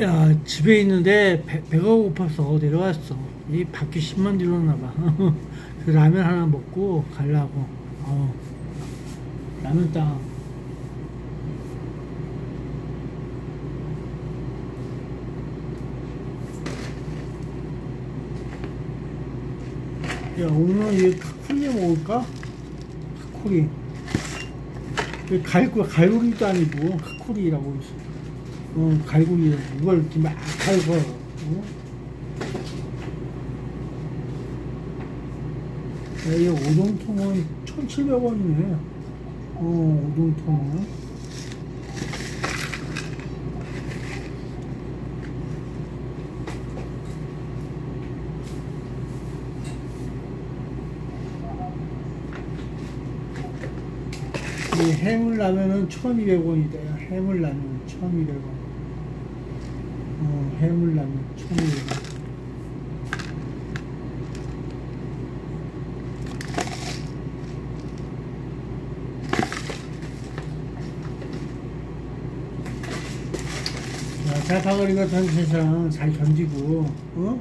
야 집에 있는데 배, 배가 고파서 내려왔어. 이 밖에 10만 들었나 봐. 그래서 라면 하나 먹고 가려고. 어. 라면 땅 야 오늘 이 카쿠리 먹을까? 카쿠리 이 갈고 갈고리도 아니고 카쿠리라고 있어 어, 갈고리 이걸 이렇게 막 갈고 어? 야, 이 오동통은 1,700원이네 어 오동통은 이 해물라면은 1,200원이다. 해물라면 1,200원. 1,200원. 야, 짜파구리 같은 세상 잘 견디고, 어?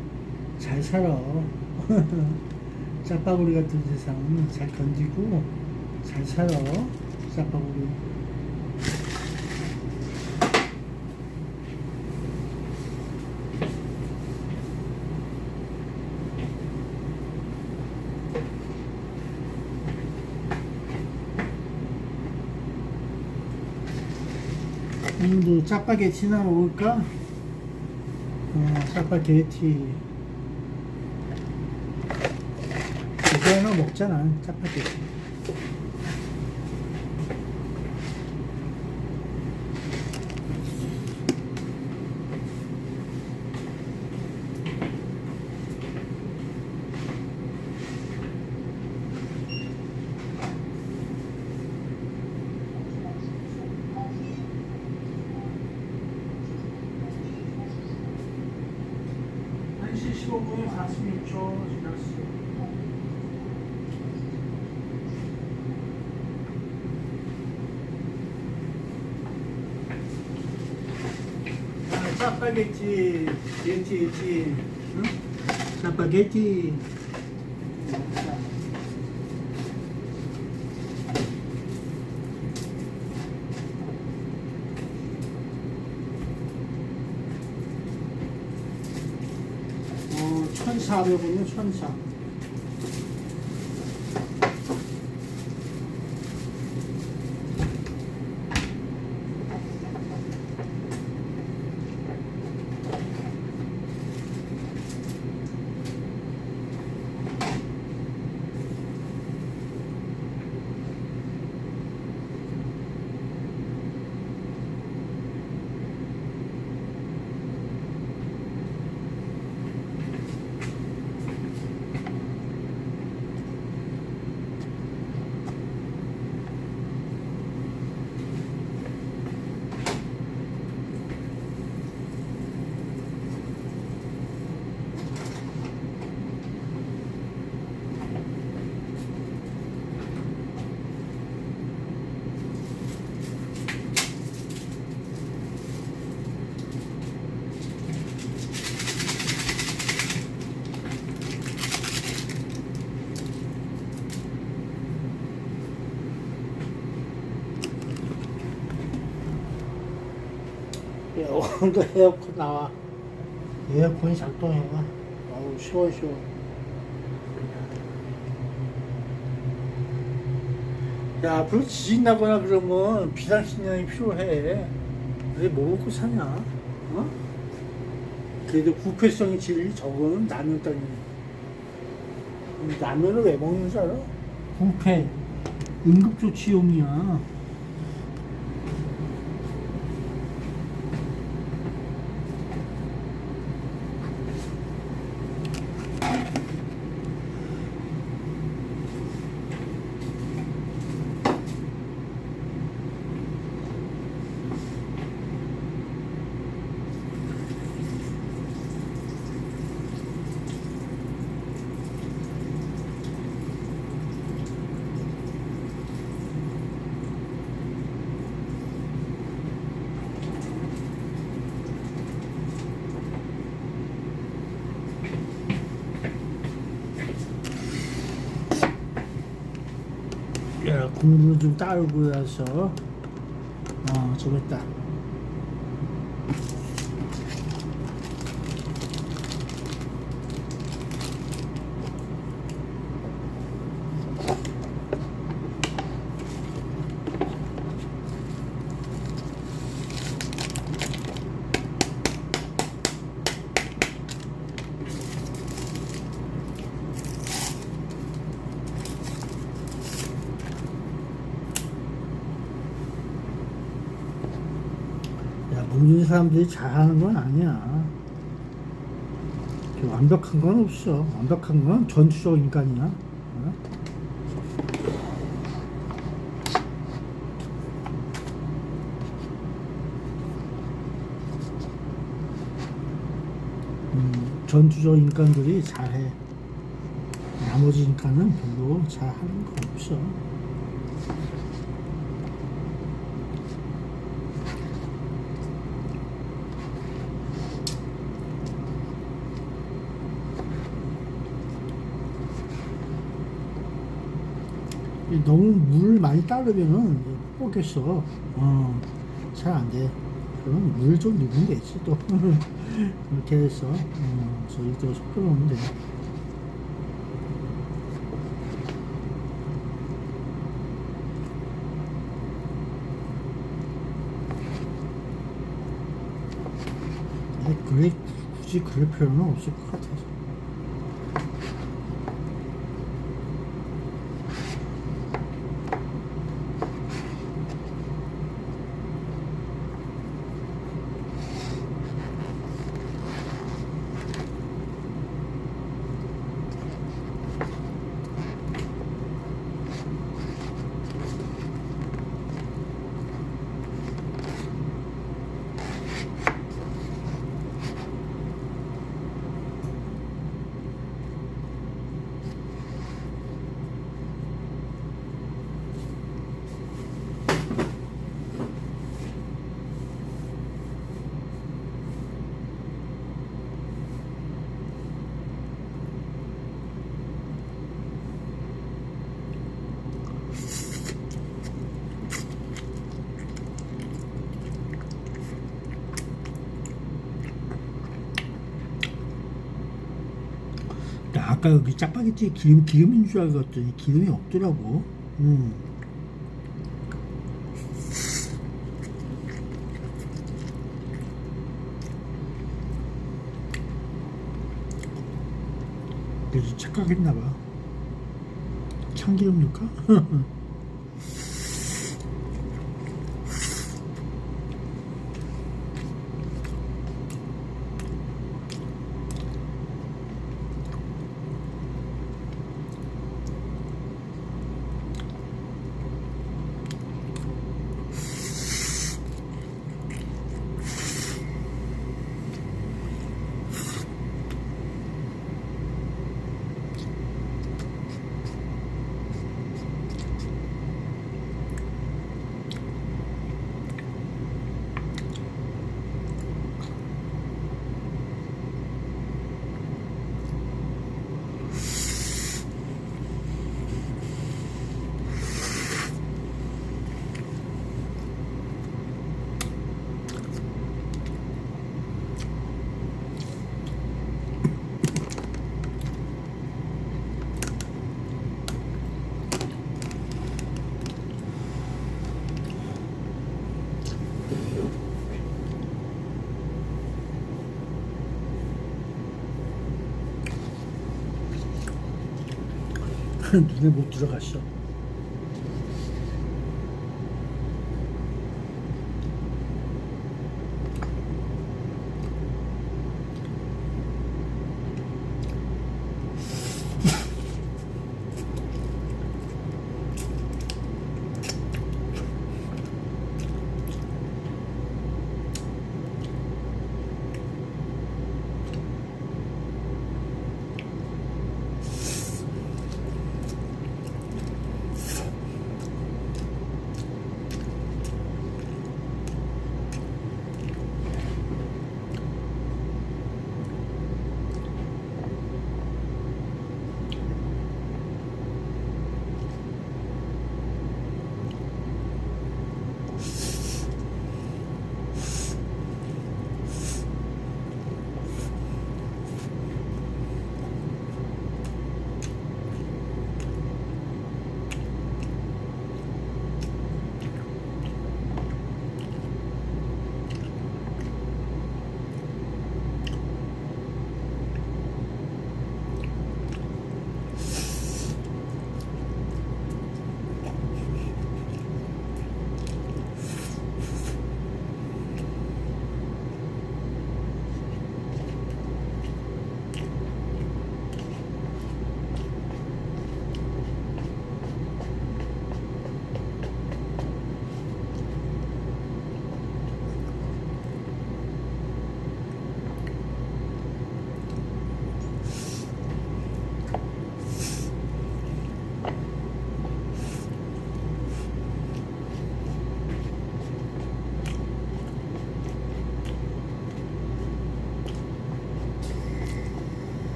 잘 살아. 짜파구리 같은 세상 잘 견디고, 잘 살아. 짜파구리. 오늘도 짜파게티나 먹을까? 어, 짜파게티. 이거 하나 먹잖아, 짜파게티. 한시 15분 46초 지났어. 아, 짜파게티, 게티, 게티, 응? 짜파게티. 어, 1,400원이요, 1,400. 야, 오늘도 에어컨 나와. 에어컨이 작동해봐. 어우, 시원, 시원. 야, 앞으로 지진 나거나 그러면 비상식량이 필요해. 왜뭐 먹고 사냐? 어? 그래도 부패성이 제일 적은 라면 땅이. 라면을 왜 먹는 줄 알아? 부패. 응급조치용이야. 국물을 좀 따르고 해서. 어 저거 했다 야 모든 사람들이 잘하는 건 아니야. 그 완벽한 건 없어. 완벽한 건 전투적 인간이야. 어? 음, 전투적 인간들이 잘해. 나머지 인간은 별로 잘하는 거 없어 너무 물을 많이 따르면은 뽀겠어. 어, 잘 안 돼. 그럼 물 좀 넣으면 되지 또. 이렇게 해서 어, 저기도 섞어 놓으면 돼. 아니, 그래 굳이 그럴 필요는 없을 것 같아서. 나 아까 여기 짜파게티 기름 기름인 줄 알았더니 기름이 없더라고. 음. 그래서 착각했나 봐. 참기름 넣을까? 눈에 못 들어갔어.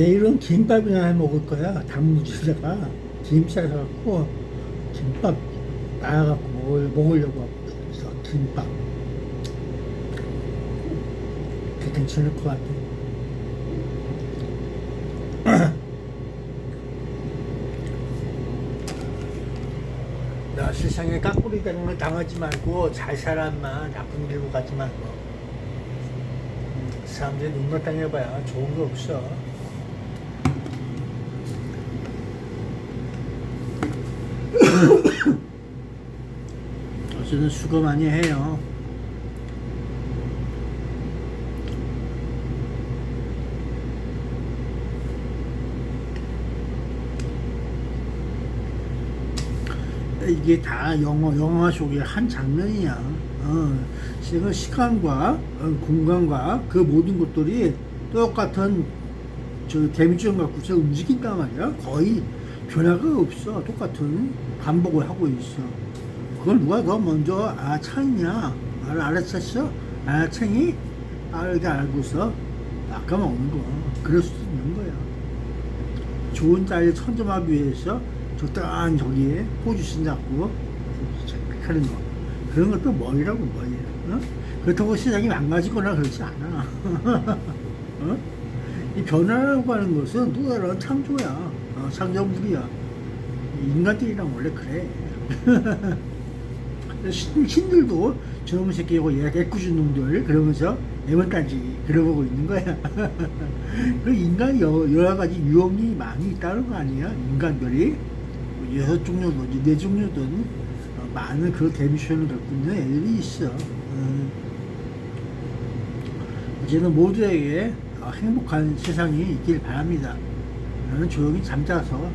내일은 김밥이나 해 먹을 거야. 단무지에다가 김 싸 갖고 김밥 나가갖고 먹을, 먹으려고 있어. 김밥. 그게 괜찮을 것 같아. 나 세상에 깍구리 되는 걸 당하지 말고 잘 인마 나쁜 길로 가지 말고 음, 사람들이 눈만 당해봐야 좋은 거 없어 어쨌든 수고 많이 해요 이게 다 영화, 영화 속의 한 장면이야. 어, 지금 시간과 어, 공간과 그 모든 것들이 똑같은 저 데미지형 갖고 서 움직인단 말이야. 거의 변화가 없어. 똑같은 반복을 하고 있어. 그걸 누가 더 먼저? 알, 알아챘어? 알아채니? 알게 알고서 아까 먹는 거. 그럴 수도 있는 거야. 좋은 딸 천점합 위해서 적당한 저기에 포지션 잡고 하는 거 그런 것도 머리라고 머리 어? 그렇다고 세상이 망가지거나 그렇지 않아 어? 이 변화라고 하는 것은 누구나 창조야 어, 창조물이야 인간들이랑 원래 그래 신, 신들도 저놈의 새끼고 얘가 애꿎은 놈들 그러면서 애원까지 그러고 있는 거야. 그 인간이 여, 여러 가지 유형이 많이 있다는 거 아니야? 인간들이. 뭐 여섯 종류든 네 종류든 어, 많은 그 데미션을 갖고 있는 애들이 있어. 어. 이제는 모두에게 어, 행복한 세상이 있길 바랍니다. 나는 조용히 잠자서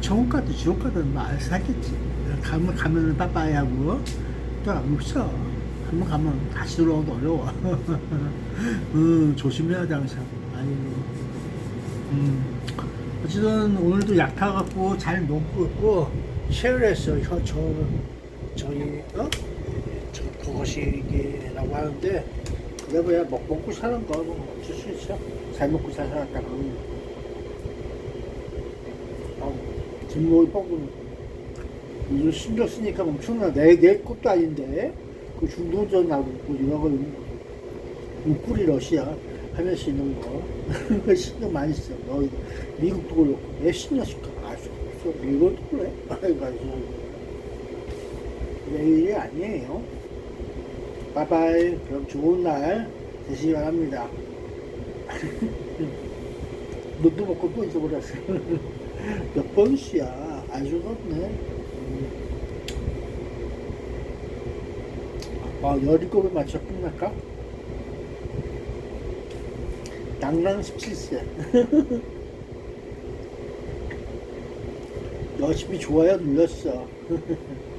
천국 가든 지옥 가든 뭐 알아서 하겠지 가면 가면은 빠빠이 하고 또 안 없어 한번 가면 다시 돌아오기 어려워. 음, 조심해야 돼 항상. 아이고. 음. 어쨌든 오늘도 약 타갖고 잘 먹고 있고 쉐어를 했어. 저, 저 저희 어? 저 그것이 이게라고 하는데 그래 뭐야 먹, 먹고 사는 거 뭐 어쩔 수 있어. 잘 먹고 잘 살았다고 어, 뒷목이 뻐근 요즘 신경 쓰니까 엄청나 내, 내 것도 아닌데 그 중동전 나고 이런 거 웃구리 러시아 하면서 있는 거 신경 많이 써. 너 미국도 그렇고 왜 신경 쓸까? 알수 없어. 미국도 그래. 아이고 내일이 아니에요. 바이바이. 그럼 좋은 날 되시기 바랍니다. 너도 먹고 또 잊어버렸어. 몇 번씩이야. 알 수가 없 아, 17에 맞춰 끝날까? 당랑 17세. 열심히 좋아요 눌렀어.